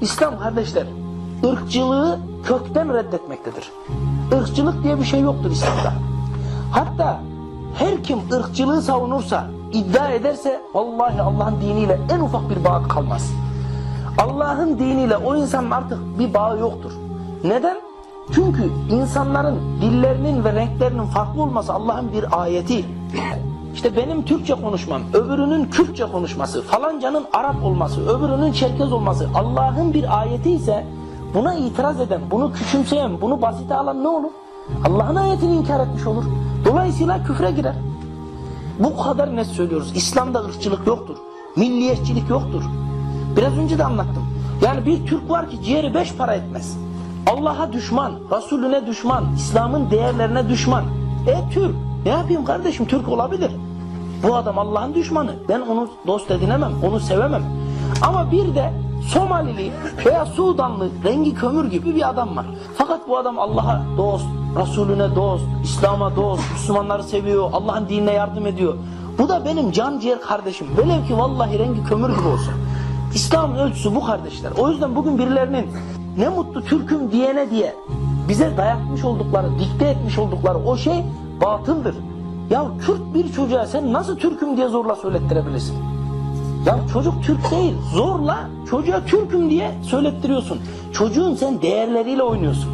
İslam kardeşler ırkçılığı kökten reddetmektedir. Irkçılık diye bir şey yoktur İslam'da. Hatta her kim ırkçılığı savunursa, iddia ederse vallahi Allah'ın diniyle en ufak bir bağı kalmaz. Allah'ın diniyle o insanın artık bir bağı yoktur. Neden? Çünkü insanların dillerinin ve renklerinin farklı olması Allah'ın bir ayeti. İşte benim Türkçe konuşmam, öbürünün Kürtçe konuşması, falancanın Arap olması, öbürünün Çerkez olması Allah'ın bir ayeti ise buna itiraz eden, bunu küçümseyen, bunu basite alan ne olur? Allah'ın ayetini inkar etmiş olur. Dolayısıyla küfre girer. Bu kadar net söylüyoruz. İslam'da ırkçılık yoktur. Milliyetçilik yoktur. Biraz önce de anlattım. Yani bir Türk var ki ciğeri beş para etmez. Allah'a düşman, Resulüne düşman, İslam'ın değerlerine düşman. E Türk, ne yapayım kardeşim Türk olabilir. Bu adam Allah'ın düşmanı. Ben onu dost edinemem, onu sevemem. Ama bir de Somalili veya Sudanlı rengi kömür gibi bir adam var. Fakat bu adam Allah'a dost, Resulüne dost, İslam'a dost, Müslümanları seviyor, Allah'ın dinine yardım ediyor. Bu da benim can ciğer kardeşim. Velev ki vallahi rengi kömür gibi olsun. İslam'ın ölçüsü bu kardeşler. O yüzden bugün birilerinin ne mutlu Türk'üm diyene diye bize dayatmış oldukları, dikte etmiş oldukları o şey batıldır. Ya Kürt bir çocuğa sen nasıl Türk'üm diye zorla söylettirebilirsin? Ya çocuk Türk değil. Zorla çocuğa Türk'üm diye söylettiriyorsun. Çocuğun sen değerleriyle oynuyorsun.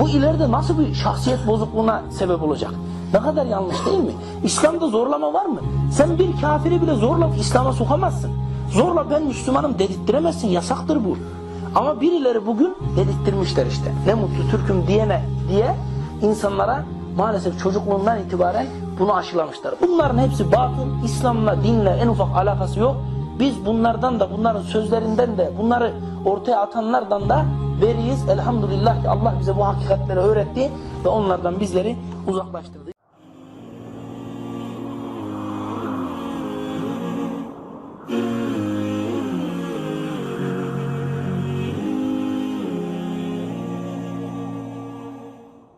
Bu ileride nasıl bir şahsiyet bozukluğuna sebep olacak? Ne kadar yanlış değil mi? İslam'da zorlama var mı? Sen bir kafiri bile zorla İslam'a sokamazsın. Zorla ben Müslümanım dedirttiremezsin. Yasaktır bu. Ama birileri bugün dedirttirmişler işte. Ne mutlu Türk'üm diyene diye insanlara maalesef çocukluğundan itibaren bunu aşılamışlar. Bunların hepsi batıl. İslam'la, dinle en ufak alakası yok. Biz bunlardan da, bunların sözlerinden de, bunları ortaya atanlardan da veriyiz. Elhamdülillah ki Allah bize bu hakikatleri öğretti ve onlardan bizleri uzaklaştırdı.